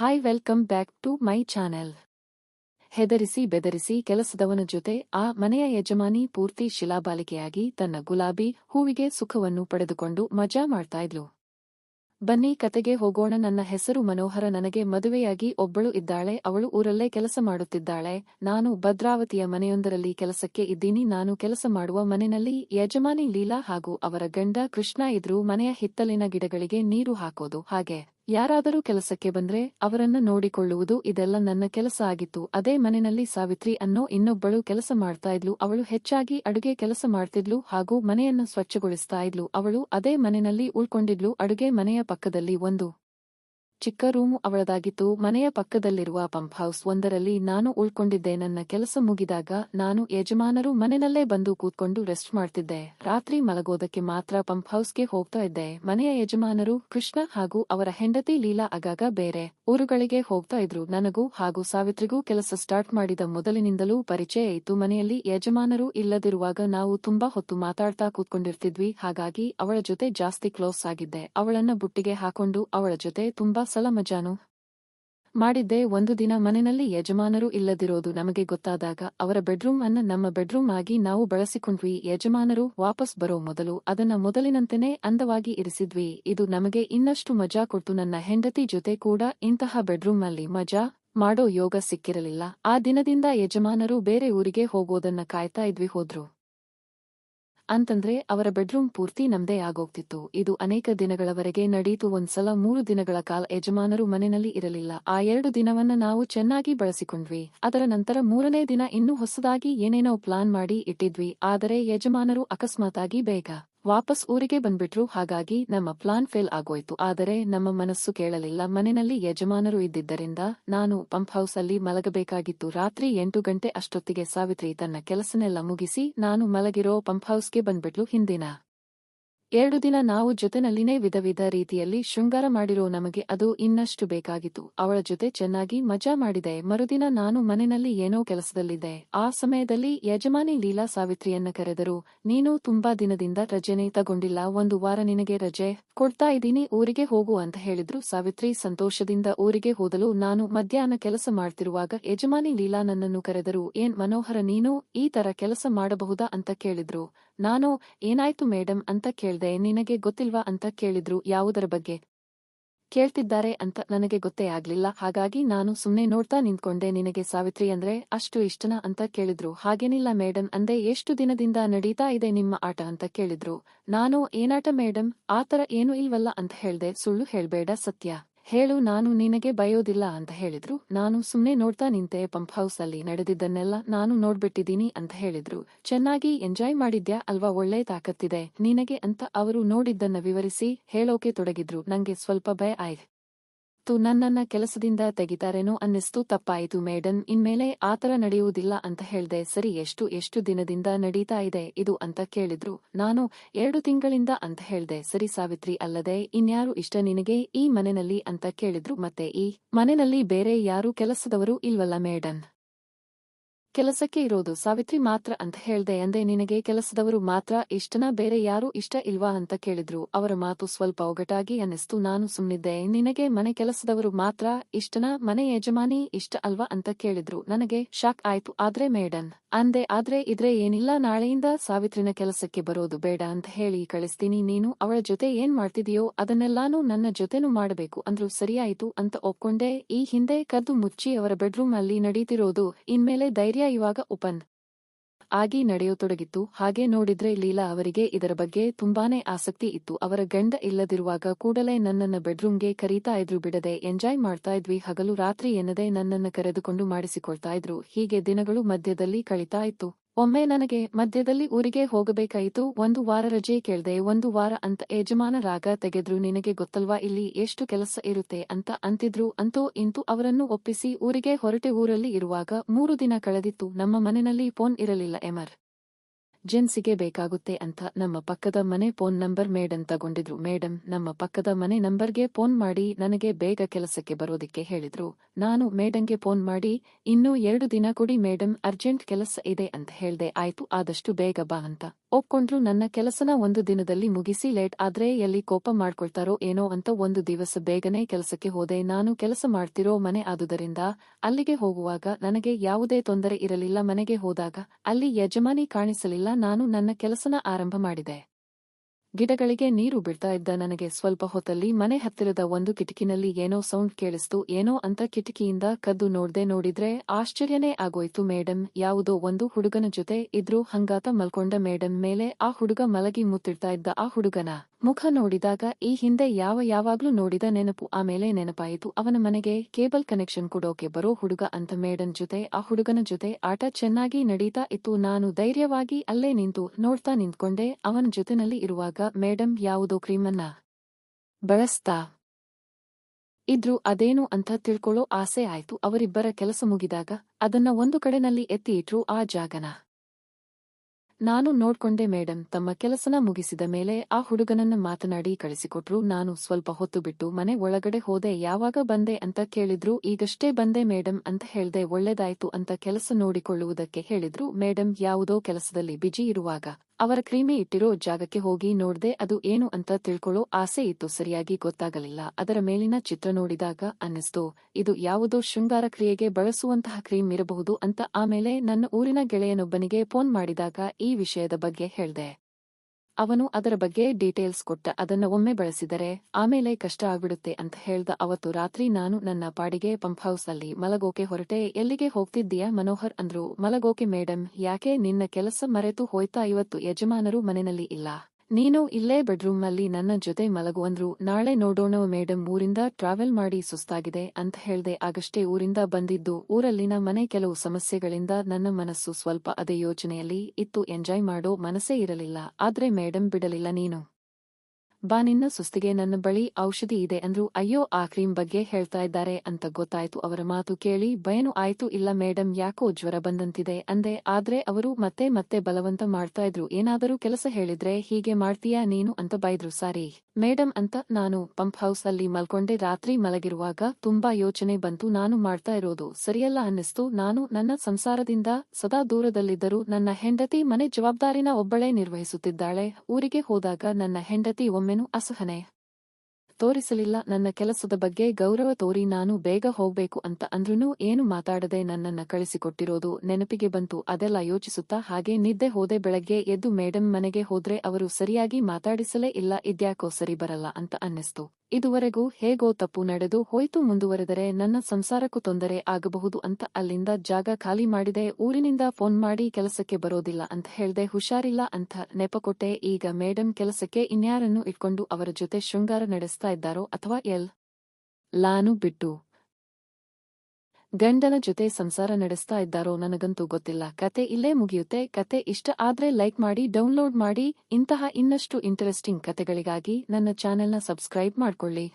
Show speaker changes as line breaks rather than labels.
Hi welcome back to my channel ಹೆದರಿಸಿ ಬೆದರಿಸಿ ಕೆಲಸದವನ ಜೊತೆ ಆ ಮನೆಯ ಯಜಮಾನಿ ಪೂರ್ತಿ ಶಿಲಾಬಾಲಿಕೆಯಾಗಿ ತನ್ನ ಗುಲಾಬಿ ಹೂವಿಗೆ ಸುಖವನ್ನು ಪಡೆದುಕೊಂಡು ಮಜಾ ಮಾಡ್ತಾ ಇದ್ಲು. ಬನ್ನಿ, ಕತೆಗೆ ಹೋಗೋಣ. ನನ್ನ ಹೆಸರು ಮನೋಹರ. ನನಗೆ ಮದುವೆಯಾಗಿ ಒಬ್ಬಳು ಇದ್ದಾಳೆ. ಅವಳು ಊರಲ್ಲೇ ಕೆಲಸ ಮಾಡುತ್ತಿದ್ದಾಳೆ. ನಾನು ಭದ್ರಾವತಿಯ ಮನೆಯೊಂದರಲ್ಲಿ ಕೆಲಸಕ್ಕೆ ಇದ್ದೀನಿ. ನಾನು ಕೆಲಸ ಮಾಡುವ ಮನೆಯಲ್ಲಿ ಯಜಮಾನಿ ಲೀಲಾ ಹಾಗೂ ಅವರ ಗಂಡ ಕೃಷ್ಣ ಇದ್ರು ಮನೆಯ ಹಿತ್ತಲಿನ ಗಿಡಗಳಿಗೆ ನೀರು ಹಾಕೋದು. ಹಾಗೆ ಯಾರಾದರೂ ಕೆಲಸಕ್ಕೆ ಬಂದ್ರೆ ಅವರನ್ನ ನೋಡಿಕೊಳ್ಳುವುದು ಇದೆಲ್ಲ ನನ್ನ ಕೆಲಸ ಆಗಿತ್ತು. ಅದೇ ಮನೆಯಲ್ಲಿ ಸಾವಿತ್ರಿ ಅನ್ನೋ ಇನ್ನೊಬ್ಬಳು ಕೆಲಸ ಮಾಡ್ತಾ ಇದ್ಲು. ಅವಳು ಹೆಚ್ಚಾಗಿ ಅಡುಗೆ ಕೆಲಸ ಮಾಡ್ತಿದ್ಲು ಹಾಗೂ ಮನೆಯನ್ನ ಸ್ವಚ್ಛಗೊಳಿಸ್ತಾ ಇದ್ಲು. ಅವಳು ಅದೇ ಮನೆಯಲ್ಲಿ ಉಳ್ಕೊಂಡಿದ್ಲು. ಅಡುಗೆ ಮನೆಯ ಪಕ್ಕದಲ್ಲಿ ಒಂದು ಚಿಕ್ಕ ರೂಮು ಅವಳದಾಗಿತ್ತು. ಮನೆಯ ಪಕ್ಕದಲ್ಲಿರುವ ಪಂಪ್ ಹೌಸ್ ಒಂದರಲ್ಲಿ ನಾನು ಉಳ್ಕೊಂಡಿದ್ದೆ. ನನ್ನ ಕೆಲಸ ಮುಗಿದಾಗ ನಾನು ಯಜಮಾನರು ಮನೆಯಲ್ಲೇ ಬಂದು ಕೂತ್ಕೊಂಡು ರೆಸ್ಟ್ ಮಾಡ್ತಿದ್ದೆ. ರಾತ್ರಿ ಮಲಗೋದಕ್ಕೆ ಮಾತ್ರ ಪಂಪ್ ಹೌಸ್ಗೆ ಹೋಗ್ತಾ ಇದ್ದೆ. ಮನೆಯ ಯಜಮಾನರು ಕೃಷ್ಣ ಹಾಗೂ ಅವರ ಹೆಂಡತಿ ಲೀಲಾ ಆಗಾಗ ಬೇರೆ. ಊರುಗಳಿಗೆ ಹೋಗ್ತಾ ಇದ್ರು. ನನಗೂ ಹಾಗೂ ಸಾವಿತ್ರಿಗೂ ಕೆಲಸ ಸ್ಟಾರ್ಟ್ ಮಾಡಿದ ಮೊದಲಿನಿಂದಲೂ ಪರಿಚಯ ಇತ್ತು. ಮನೆಯಲ್ಲಿ ಯಜಮಾನರು ಇಲ್ಲದಿರುವಾಗ ನಾವು ತುಂಬಾ ಹೊತ್ತು ಮಾತಾಡ್ತಾ ಕೂತ್ಕೊಂಡಿರ್ತಿದ್ವಿ. ಹಾಗಾಗಿ ಅವಳ ಜೊತೆ ಜಾಸ್ತಿ ಕ್ಲೋಸ್ ಆಗಿದ್ದೆ. ಅವಳನ್ನ ಬುಟ್ಟಿಗೆ ಹಾಕೊಂಡು ಅವಳ ಜೊತೆ ತುಂಬಾ ಸಲ ಮಜಾನು ಮಾಡಿದ್ದೆ ಒಂದು ದಿನ ಮನೆಯಲ್ಲಿ ಯಜಮಾನರು ಇಲ್ಲದಿರೋದು ನಮಗೆ ಗೊತ್ತಾದಾಗ ಅವರ ಬೆಡ್ರೂಮ್ ಅನ್ನ ನಮ್ಮ ಬೆಡ್ರೂಮ್ ಆಗಿ ನಾವು ಬಳಸಿಕೊಂಡ್ವಿ. ಯಜಮಾನರು ವಾಪಸ್ ಬರೋ ಮೊದಲು ಅದನ್ನ ಮೊದಲಿನಂತೆನೇ ಅಂದವಾಗಿ ಇರಿಸಿದ್ವಿ. ಇದು ನಮಗೆ ಇನ್ನಷ್ಟು ಮಜಾ ಕೊಟ್ಟು ನನ್ನ ಹೆಂಡತಿ ಜೊತೆ ಕೂಡ ಇಂತಹ ಬೆಡ್ರೂಮ್ ಅಲ್ಲಿ ಮಜಾ ಮಾಡೋ ಯೋಗ ಸಿಕ್ಕಿರಲಿಲ್ಲ. ಆ ದಿನದಿಂದ ಯಜಮಾನರು ಬೇರೆ ಊರಿಗೆ ಹೋಗೋದನ್ನ ಕಾಯ್ತಾ ಇದ್ವಿ ಹೋದ್ರು. ಅಂತಂದ್ರೆ, ಅವರ ಬೆಡ್ರೂಮ್ ಪೂರ್ತಿ ನಮ್ದೇ ಆಗೋಗ್ತಿತ್ತು. ಇದು ಅನೇಕ ದಿನಗಳವರೆಗೆ ನಡೆಯಿತು ಒಂದ್ಸಲ ಮೂರು ದಿನಗಳ ಕಾಲ ಯಜಮಾನರು ಮನೆಯಲ್ಲಿ ಇರಲಿಲ್ಲ. ಆ ಎರಡು ದಿನವನ್ನ ನಾವು ಚೆನ್ನಾಗಿ ಬಳಸಿಕೊಂಡ್ವಿ. ಅದರ ನಂತರ ಮೂರನೇ ದಿನ ಇನ್ನೂ ಹೊಸದಾಗಿ ಏನೇನೋ ಪ್ಲಾನ್ ಮಾಡಿ ಇಟ್ಟಿದ್ವಿ. ಆದರೆ ಯಜಮಾನರು ಅಕಸ್ಮಾತಾಗಿ ಬೇಗ ವಾಪಸ್ ಊರಿಗೆ ಬಂದ್ಬಿಟ್ರು. ಹಾಗಾಗಿ ನಮ್ಮ ಪ್ಲಾನ್ ಫೇಲ್ ಆಗೋಯ್ತು. ಆದರೆ ನಮ್ಮ ಮನಸ್ಸು ಕೇಳಲಿಲ್ಲ. ಮನೆಯಲ್ಲಿ ಯಜಮಾನರು ಇದ್ದಿದ್ದರಿಂದ ನಾನು ಪಂಪ್ ಹೌಸ್ ಅಲ್ಲಿ ಮಲಗಬೇಕಾಗಿತ್ತು. ರಾತ್ರಿ ಎಂಟು ಗಂಟೆ ಅಷ್ಟೊತ್ತಿಗೆ ಸಾವಿತ್ರಿ ತನ್ನ ಕೆಲಸನೆಲ್ಲ ಮುಗಿಸಿ ನಾನು ಮಲಗಿರೋ ಪಂಪ್ ಹೌಸ್ಗೆ ಬಂದ್ಬಿಟ್ಲು ಹಿಂದಿನ ಎರಡು ದಿನ ನಾವು ಜೊತೆನಲ್ಲಿನೇ ವಿಧ ವಿಧ ರೀತಿಯಲ್ಲಿ ಶೃಂಗಾರ ಮಾಡಿರೋ ನಮಗೆ ಅದು ಇನ್ನಷ್ಟು ಬೇಕಾಗಿತ್ತು. ಅವಳ ಜೊತೆ ಚೆನ್ನಾಗಿ ಮಜಾ ಮಾಡಿದೆ. ಮರುದಿನ ನಾನು ಮನೆಯಲ್ಲಿ ಏನೋ ಕೆಲಸದಲ್ಲಿದ್ದೆ. ಆ ಸಮಯದಲ್ಲಿ ಯಜಮಾನಿ ಲೀಲಾ ಸಾವಿತ್ರಿಯನ್ನ ಕರೆದರು, ನೀನು ತುಂಬಾ ದಿನದಿಂದ ರಜೆನೆ ತಗೊಂಡಿಲ್ಲ. ಒಂದು ವಾರ ನಿನಗೆ ರಜೆ ಕೊಡ್ತಾ ಇದ್ದೀನಿ. ಊರಿಗೆ ಹೋಗು ಅಂತ ಹೇಳಿದ್ರು. ಸಾವಿತ್ರಿ ಸಂತೋಷದಿಂದ ಊರಿಗೆ ಹೋದಲು ನಾನು ಮಧ್ಯಾಹ್ನ ಕೆಲಸ ಮಾಡ್ತಿರುವಾಗ ಯಜಮಾನಿ ಲೀಲಾ ನನ್ನನ್ನು ಕರೆದರು, ಏನ್ ಮನೋಹರ, ನೀನು ಈ ತರ ಕೆಲಸ ಮಾಡಬಹುದಾ? ಅಂತ ಕೇಳಿದ್ರು. ನಾನು ಏನಾಯ್ತು ಮೇಡಮ್ ಅಂತ ಕೇಳ್ದೆ ನಿನಗೆ ಗೊತ್ತಿಲ್ವಾ ಅಂತ ಕೇಳಿದ್ರು, ಯಾವುದರ ಬಗ್ಗೆ? ಕೇಳ್ತಿದ್ದಾರೆ ಅಂತ ನನಗೆ ಗೊತ್ತೇ ಆಗ್ಲಿಲ್ಲ, ಹಾಗಾಗಿ ನಾನು ಸುಮ್ನೆ ನೋಡ್ತಾ ನಿಂತ್ಕೊಂಡೆ, ನಿನಗೆ ಸಾವಿತ್ರಿ ಅಂದ್ರೆ ಅಷ್ಟು ಇಷ್ಟನ ಅಂತ ಕೇಳಿದ್ರು. ಹಾಗೇನಿಲ್ಲ ಮೇಡಮ್ ಅಂದೆ ಎಷ್ಟು ದಿನದಿಂದ ನಡೀತಾ ಇದೆ ನಿಮ್ಮ ಆಟ ಅಂತ ಕೇಳಿದ್ರು. ನಾನು, ಏನಾಟ ಮೇಡಮ್ ಆತರ ಏನೂ ಇಲ್ವಲ್ಲ ಅಂತ ಹೇಳ್ದೆ, ಸುಳ್ಳು ಹೇಳ್ಬೇಡ ಸತ್ಯ. ಹೇಳು, ನಾನು ನಿನಗೆ ಬಯೋದಿಲ್ಲ ಅಂತ ಹೇಳಿದ್ರು. ನಾನು ಸುಮ್ನೆ ನೋಡ್ತಾ ನಿಂತೆ, ಪಂಪ್ ಹೌಸ್ ಅಲ್ಲಿ ನಡೆದಿದ್ದನ್ನೆಲ್ಲ ನಾನು ನೋಡ್ಬಿಟ್ಟಿದ್ದೀನಿ ಅಂತ ಹೇಳಿದ್ರು. ಚೆನ್ನಾಗಿ ಎಂಜಾಯ್ ಮಾಡಿದ್ಯಾ ಅಲ್ವಾ? ಒಳ್ಳೆ ತಾಕತ್ತಿದೆ. ನಿನಗೆ ಅಂತ ಅವರು ನೋಡಿದ್ದನ್ನ ವಿವರಿಸಿ ಹೇಳೋಕೆ ತೊಡಗಿದ್ರು. ನಂಗೆ ಸ್ವಲ್ಪ ಭಯ ಆಯ್ತು. ನನ್ನನ್ನ ಕೆಲಸದಿಂದ ತೆಗಿತಾರೇನೋ ಅನ್ನಿಸ್ತು, ತಪ್ಪಾಯಿತು ಮೇಡನ್ ಇನ್ಮೇಲೆ ಆತರ ನಡೆಯುವುದಿಲ್ಲ ಅಂತ ಹೇಳ್ದೆ, ಸರಿ, ಎಷ್ಟು ಎಷ್ಟು ದಿನದಿಂದ ನಡೀತಾ ಇದೆ ಇದು ಅಂತ ಕೇಳಿದ್ರು. ನಾನು ಎರಡು ತಿಂಗಳಿಂದ ಅಂತ ಹೇಳ್ದೆ, ಸರಿ ಸಾವಿತ್ರಿ, ಅಲ್ಲದೆ ಇನ್ಯಾರು ಇಷ್ಟ ನಿನಗೆ ಈ ಮನೆಯಲ್ಲಿ ಅಂತ ಕೇಳಿದ್ರು. ಮತ್ತೆ ಈ ಮನೆಯಲ್ಲಿ ಬೇರೆ ಯಾರು ಕೆಲಸದವರು ಇಲ್ವಲ್ಲ ಮೇಡಮ್ ಕೆಲಸಕ್ಕೆ ಇರೋದು ಸಾವಿತ್ರಿ ಮಾತ್ರ ಅಂತ ಹೇಳ್ದೆ ಅಂದೆ, ನಿನಗೆ ಕೆಲಸದವರು ಮಾತ್ರ, ಇಷ್ಟನ ಬೇರೆ ಯಾರೂ ಇಷ್ಟ ಇಲ್ವಾ ಅಂತ ಕೇಳಿದ್ರು. ಅವರ ಮಾತು ಸ್ವಲ್ಪ ಒಗಟಾಗಿ ಅನ್ನಿಸ್ತು. ನಾನು ಸುಮ್ಮನಿದ್ದೆ ನಿನಗೆ ಮನೆ ಕೆಲಸದವರು ಮಾತ್ರ ಇಷ್ಟನ, ಮನೆ ಯಜಮಾನಿ ಇಷ್ಟ ಅಲ್ವಾ ಅಂತ ಕೇಳಿದ್ರು. ನನಗೆ ಶಾಕ್ ಆಯ್ತು. ಆದ್ರೆ ಮೇಡನ್ ಅಂದೆ, ಆದ್ರೆ ಇದ್ರೆ ಏನಿಲ್ಲ, ನಾಳೆಯಿಂದ ಸಾವಿತ್ರಿನ ಕೆಲಸಕ್ಕೆ ಬರೋದು ಬೇಡ ಅಂತ ಹೇಳಿ ಕಳಿಸ್ತೀನಿ. ನೀನು ಅವಳ ಜೊತೆ ಏನ್ ಮಾಡ್ತಿದೆಯೋ ಅದನ್ನೆಲ್ಲಾನು ನನ್ನ ಜೊತೆನೂ ಮಾಡಬೇಕು ಅಂದ್ರು. ಸರಿಯಾಯಿತು ಅಂತ ಒಪ್ಕೊಂಡೆ. ಈ ಹಿಂದೆ ಕದ್ದು ಮುಚ್ಚಿ ಅವರ ಬೆಡ್ರೂಮ್ ಅಲ್ಲಿ ನಡೀತಿರೋದು, ಇನ್ಮೇಲೆ ಧೈರ್ಯ ಇವಾಗ ಓಪನ್. ಆಗಿ ನಡೆಯತೊಡಗಿತ್ತು ಹಾಗೆ ನೋಡಿದ್ರೆ ಲೀಲಾ ಅವರಿಗೆ ಇದರ ಬಗ್ಗೆ ತುಂಬಾನೇ ಆಸಕ್ತಿ ಇತ್ತು. ಅವರ ಗಂಡ ಇಲ್ಲದಿರುವಾಗ ಕೂಡಲೇ ನನ್ನನ್ನ ಬೆಡ್ರೂಮ್ಗೆ ಕರೀತಾ ಇದ್ರು, ಬಿಡದೆ ಎಂಜಾಯ್ ಮಾಡ್ತಾ ಇದ್ವಿ, ಹಗಲು ರಾತ್ರಿ ಎನ್ನದೆ ನನ್ನನ್ನು ಕರೆದುಕೊಂಡು ಮಾಡಿಸಿಕೊಳ್ತಾ ಇದ್ರು. ಹೀಗೆ ದಿನಗಳು ಮಧ್ಯದಲ್ಲಿ ಕಳೀತಾ ಇತ್ತು. ಒಮ್ಮೆ ನನಗೆ ಮಧ್ಯದಲ್ಲಿ ಊರಿಗೆ ಹೋಗಬೇಕಾಯಿತು. ಒಂದು ವಾರ ರಜೆ ಕೇಳ್ದೆ, ಒಂದು ವಾರ ಅಂತ ಯಜಮಾನ ರಾಗ ತೆಗೆದ್ರು. ನಿನಗೆ ಗೊತ್ತಲ್ವಾ ಇಲ್ಲಿ ಎಷ್ಟು ಕೆಲಸ ಇರುತ್ತೆ ಅಂತ ಅಂತಿದ್ರು. ಅಂತೂ ಇಂತೂ ಅವರನ್ನು ಒಪ್ಪಿಸಿ ಊರಿಗೆ ಹೊರಟೆ ಊರಲ್ಲಿ ಇರುವಾಗ ಮೂರು ದಿನ ಕಳೆದಿತ್ತು. ನಮ್ಮ ಮನೆಯಲ್ಲಿ ಫೋನ್ ಇರಲಿಲ್ಲ, ಎಮರ್. ಜೆನ್ಸಿಗೆ ಬೇಕಾಗುತ್ತೆ ಅಂತ ನಮ್ಮ ಪಕ್ಕದ ಮನೆ ಫೋನ್ ನಂಬರ್ ಮೇಡಮ್ ತಗೊಂಡಿದ್ರು ಮೇಡಮ್ ನಮ್ಮ ಪಕ್ಕದ ಮನೆ ನಂಬರ್ಗೆ ಫೋನ್ ಮಾಡಿ ನನಗೆ ಬೇಗ ಕೆಲಸಕ್ಕೆ ಬರೋದಿಕ್ಕೆ ಹೇಳಿದ್ರು. ನಾನು ಮೇಡಂಗೆ ಫೋನ್ ಮಾಡಿ, ಇನ್ನೂ ಎರಡು ದಿನ ಕೊಡಿ ಮೇಡಮ್ ಅರ್ಜೆಂಟ್ ಕೆಲಸ ಇದೆ ಅಂತ ಹೇಳ್ದೆ. ಆಯ್ತು, ಆದಷ್ಟು ಬೇಗ ಬಾ ಅಂತ ಒಪ್ಕೊಂಡ್ರು. ನನ್ನ ಕೆಲಸನ ಒಂದು ದಿನದಲ್ಲಿ ಮುಗಿಸಿ ಲೇಟ್ ಆದ್ರೆ ಎಲ್ಲಿ ಕೋಪ ಮಾಡ್ಕೊಳ್ತಾರೋ ಏನೋ ಅಂತ ಒಂದು ದಿವಸ ಬೇಗನೆ ಕೆಲಸಕ್ಕೆ ಹೋದೆ. ನಾನು ಕೆಲಸ ಮಾಡ್ತಿರೋ ಮನೆ ಆದುದರಿಂದ ಅಲ್ಲಿಗೆ ಹೋಗುವಾಗ ನನಗೆ ಯಾವುದೇ ತೊಂದರೆ ಇರಲಿಲ್ಲ. ಮನೆಗೆ ಹೋದಾಗ ಅಲ್ಲಿ ಯಜಮಾನಿ ಕಾಣಿಸಲಿಲ್ಲ. ನಾನು ನನ್ನ ಕೆಲಸನ ಆರಂಭ ಮಾಡಿದೆ. ಗಿಡಗಳಿಗೆ ನೀರು ಬಿಡ್ತಾ ಇದ್ದ ನನಗೆ ಸ್ವಲ್ಪ ಹೊತ್ತಲ್ಲಿ ಮನೆ ಹತ್ತಿರದ ಒಂದು ಕಿಟಕಿನಲ್ಲಿ ಏನೋ ಸೌಂಡ್ ಕೇಳಿಸ್ತು, ಏನೋ ಅಂತ ಕಿಟಕಿಯಿಂದ ಕದ್ದು ನೋಡ್ದೆ ನೋಡಿದ್ರೆ ಆಶ್ಚರ್ಯನೇ ಆಗೋಯ್ತು ಮೇಡಮ್ ಯಾವುದೋ ಒಂದು ಹುಡುಗನ ಜೊತೆ ಇದ್ರೂ ಹಂಗಾತ ಮಲ್ಕೊಂಡ ಮೇಡಮ್ ಮೇಲೆ ಆ ಹುಡುಗ ಮಲಗಿ ಮುತ್ತಿಡ್ತಾ ಇದ್ದ ಆ ಹುಡುಗನ ಮುಖ ನೋಡಿದಾಗ ಈ ಹಿಂದೆ ಯಾವ ಯಾವಾಗ್ಲೂ ನೋಡಿದ ನೆನಪು ಆಮೇಲೆ ನೆನಪಾಯಿತು, ಅವನ ಮನೆಗೆ ಕೇಬಲ್ ಕನೆಕ್ಷನ್ ಕೊಡೋಕೆ ಬರೋ ಹುಡುಗ ಅಂತ ಮೇಡನ್ ಜೊತೆ, ಆ ಹುಡುಗನ ಜೊತೆ ಆಟ ಚೆನ್ನಾಗಿ ನಡೀತಾ ಇತ್ತು, ನಾನು ಧೈರ್ಯವಾಗಿ ಅಲ್ಲೇ ನಿಂತು ನೋಡ್ತಾ ನಿಂತ್ಕೊಂಡೆ, ಅವನ ಜೊತೆನಲ್ಲಿ ಇರುವಾಗ ಮೇಡಮ್ ಯಾವುದೋ ಕ್ರೀಮನ್ನ? ಬಳಸ್ತಾ? ಇದ್ರು ಅದೇನು ಅಂತ ತಿಳ್ಕೊಳ್ಳೋ ಆಸೆ ಆಯ್ತು, ಅವರಿಬ್ಬರ ಕೆಲಸ ಮುಗಿದಾಗ ಅದನ್ನ ಒಂದು ಕಡೆನಲ್ಲಿ ಎತ್ತಿ ಇಟ್ರು ಆ ಜಾಗನ. ನಾನು ನೋಡ್ಕೊಂಡೆ ಮೇಡಮ್ ತಮ್ಮ ಕೆಲಸನ ಮುಗಿಸಿದ ಮೇಲೆ ಆ ಹುಡುಗನನ್ನ ಮಾತನಾಡಿ ಕಳಿಸಿಕೊಟ್ರು. ನಾನು ಸ್ವಲ್ಪ ಹೊತ್ತು ಬಿಟ್ಟು ಮನೆ ಒಳಗಡೆ ಹೋದೆ, ಯಾವಾಗ ಬಂದೆ ಅಂತ ಕೇಳಿದ್ರು. ಈಗಷ್ಟೇ ಬಂದೆ ಮೇಡಮ್ ಅಂತ ಹೇಳ್ದೆ, ಒಳ್ಳೇದಾಯ್ತು ಅಂತ ಕೆಲಸ ನೋಡಿಕೊಳ್ಳುವುದಕ್ಕೆ ಹೇಳಿದ್ರು. ಮೇಡಮ್ ಯಾವುದೋ ಕೆಲಸದಲ್ಲಿ ಬಿಜಿ ಇರುವಾಗ ಅವರ ಕ್ರೀಮೆ ಇಟ್ಟಿರೋ ಜಾಗಕ್ಕೆ ಹೋಗಿ ನೋಡ್ದೆ, ಅದು ಏನು ಅಂತ ತಿಳ್ಕೊಳ್ಳೋ ಆಸೆ ಇತ್ತು. ಸರಿಯಾಗಿ ಗೊತ್ತಾಗಲಿಲ್ಲ. ಅದರ ಮೇಲಿನ ಚಿತ್ರ ನೋಡಿದಾಗ ಅನ್ನಿಸ್ತು, ಇದು ಯಾವುದೋ ಶೃಂಗಾರ ಕ್ರಿಯೆಗೆ ಬಳಸುವಂತಹ ಕ್ರೀಮ್ ಇರಬಹುದು ಅಂತ. ಆಮೇಲೆ ನನ್ನ ಊರಿನ ಗೆಳೆಯನೊಬ್ಬನಿಗೆ ಫೋನ್ ಮಾಡಿದಾಗ, ಈ ವಿಷಯದ ಬಗ್ಗೆ ಹೇಳ್ದೆ. ಅವನು ಅದರ ಬಗ್ಗೆ ಡೀಟೇಲ್ಸ್ ಕೊಟ್ಟ, ಅದನ್ನ ಒಮ್ಮೆ ಬಳಸಿದರೆ ಆಮೇಲೆ ಕಷ್ಟ ಆಗ್ಬಿಡುತ್ತೆ ಅಂತ ಹೇಳ್ದ ಅವತ್ತು ರಾತ್ರಿ ನಾನು ನನ್ನ ಪಾಡಿಗೆ ಪಂಪ್ ಹೌಸ್ ಅಲ್ಲಿ ಮಲಗೋಕೆ ಹೊರಟೆ, ಎಲ್ಲಿಗೆ ಹೋಗ್ತಿದ್ದೀಯಾ ಮನೋಹರ್ ಅಂದ್ರು, ಮಲಗೋಕೆ ಮೇಡಮ್ ಯಾಕೆ ನಿನ್ನ ಕೆಲಸ ಮರೆತು ಹೋಯ್ತಾ ಇವತ್ತು ಯಜಮಾನರು ಮನೆಯಲ್ಲಿ ಇಲ್ಲ? ನೀನು ಇಲ್ಲೇ ಬೆಡ್ರೂಮ್ನಲ್ಲಿ ನನ್ನ ಜೊತೆ ಮಲಗುವಂದ್ರು ನಾಳೆ ನೋಡೋಣ ಮೇಡಮ್ ಊರಿಂದ ಟ್ರಾವೆಲ್ ಮಾಡಿ ಸುಸ್ತಾಗಿದೆ ಅಂತ ಹೇಳ್ದೆ, ಆಗಷ್ಟೇ ಊರಿಂದ ಬಂದಿದ್ದು, ಊರಲ್ಲಿನ ಮನೆ ಕೆಲವು ಸಮಸ್ಯೆಗಳಿಂದ ನನ್ನ ಮನಸ್ಸು ಸ್ವಲ್ಪ ಅದೇ ಯೋಚನೆಯಲ್ಲಿ ಇತ್ತು, ಎಂಜಾಯ್ ಮಾಡೋ ಮನಸ್ಸೇ ಇರಲಿಲ್ಲ, ಆದ್ರೆ ಮೇಡಮ್ ಬಿಡಲಿಲ್ಲ ನೀನು. ಬಾ ನಿನ್ನ ಸುಸ್ತಿಗೆ ನನ್ನ ಬಳಿ ಔಷಧಿ ಇದೆ ಅಂದ್ರು, ಅಯ್ಯೋ, ಆ ಕ್ರೀಮ್ ಬಗ್ಗೆ ಹೇಳ್ತಾ ಇದ್ದಾರೆ ಅಂತ ಗೊತ್ತಾಯ್ತು. ಅವರ ಮಾತು ಕೇಳಿ, ಬಯನು ಆಯ್ತು, ಇಲ್ಲ ಮೇಡಮ್ ಯಾಕೋ ಜ್ವರ ಬಂದಂತಿದೆ? ಅಂದೆ. ಆದ್ರೆ ಅವರು ಮತ್ತೆ ಮತ್ತೆ ಬಲವಂತ ಮಾಡ್ತಾ ಇದ್ರು. ಏನಾದರೂ ಕೆಲಸ ಹೇಳಿದ್ರೆ ಹೀಗೆ ಮಾಡ್ತೀಯಾ ನೀನು ಅಂತ ಬೈದ್ರು. ಸಾರಿ. ಮೇಡಮ್ ಅಂತ ನಾನು ಪಂಪ್ ಹೌಸ್ ಅಲ್ಲಿ ಮಲ್ಕೊಂಡೆ ರಾತ್ರಿ ಮಲಗಿರುವಾಗ ತುಂಬಾ ಯೋಚನೆ ಬಂತು, ನಾನು ಮಾಡ್ತಾ ಇರೋದು ಸರಿಯಲ್ಲ ಅನ್ನಿಸ್ತು, ನಾನು ನನ್ನ ಸಂಸಾರದಿಂದ ಸದಾ ದೂರದಲ್ಲಿದ್ದರೂ ನನ್ನ ಹೆಂಡತಿ ಮನೆ ಜವಾಬ್ದಾರಿನ ಒಬ್ಬಳೇ ನಿರ್ವಹಿಸುತ್ತಿದ್ದಾಳೆ, ಊರಿಗೆ ಹೋದಾಗ ನನ್ನ ಹೆಂಡತಿ ಒಮ್ಮೆನೂ ಅಸಹನೆ. ತೋರಿಸಲಿಲ್ಲ. ನನ್ನ ಕೆಲಸದ ಬಗ್ಗೆ ಗೌರವ ತೋರಿ ನಾನು ಬೇಗ ಹೋಗ್ಬೇಕು ಅಂತ ಅಂದ್ರೂ ಏನು ಮಾತಾಡದೆ ನನ್ನನ್ನ ಕಳಿಸಿಕೊಟ್ಟಿರೋದು ನೆನಪಿಗೆ ಬಂತು. ಅದೆಲ್ಲ ಯೋಚಿಸುತ್ತಾ ಹಾಗೆ ನಿದ್ದೆ ಹೋದೆ ಬೆಳಗ್ಗೆ ಎದ್ದು ಮೇಡಮ್ ಮನೆಗೆ ಹೋದ್ರೆ ಅವರು ಸರಿಯಾಗಿ ಮಾತಾಡಿಸಲೇ ಇಲ್ಲ. ಇದ್ಯಾಕೋ ಸರಿ ಬರಲ್ಲ ಅಂತ ಅನ್ನಿಸ್ತು. ಇದುವರೆಗೂ ಹೇಗೋ ತಪ್ಪು ನಡೆದು ಹೋಯ್ತು. ಮುಂದುವರೆದರೆ ನನ್ನ ಸಂಸಾರಕ್ಕೂ ತೊಂದರೆ ಆಗಬಹುದು ಅಂತ ಅಲ್ಲಿಂದ ಜಾಗ ಖಾಲಿ ಮಾಡಿದೆ. ಊರಿನಿಂದ ಫೋನ್ ಮಾಡಿ ಕೆಲಸಕ್ಕೆ ಬರೋದಿಲ್ಲ ಅಂತ ಹೇಳ್ದೆ. ಹುಷಾರಿಲ್ಲ ಅಂತ ನೆಪಕೊಟ್ಟೆ ಈಗ ಮೇಡಮ್ ಕೆಲಸಕ್ಕೆ ಇನ್ಯಾರನ್ನು ಇಟ್ಕೊಂಡು ಅವರ ಜೊತೆ ಶೃಂಗಾರ ನಡೆಸ್ತಾ ಇದ್ದಾರೋ ಅಥವಾ ಎಲ್? ಲಾನು ಬಿಟ್ಟು. ಗಂಡನ ಜೊತೆ ಸಂಸಾರ ನಡೆಸ್ತಾ ಇದ್ದಾರೋ ನನಗಂತೂ ಗೊತ್ತಿಲ್ಲ. ಕತೆ ಇಲ್ಲೇ ಮುಗಿಯುತ್ತೆ. ಕತೆ ಇಷ್ಟ ಆದ್ರೆ ಲೈಕ್ ಮಾಡಿ, ಡೌನ್ಲೋಡ್ ಮಾಡಿ. ಇಂತಹ ಇನ್ನಷ್ಟು ಇಂಟರೆಸ್ಟಿಂಗ್ ಕತೆಗಳಿಗಾಗಿ ನನ್ನ ಚಾನೆಲ್ನ ಸಬ್ಸ್ಕ್ರೈಬ್ ಮಾಡ್ಕೊಳ್ಳಿ.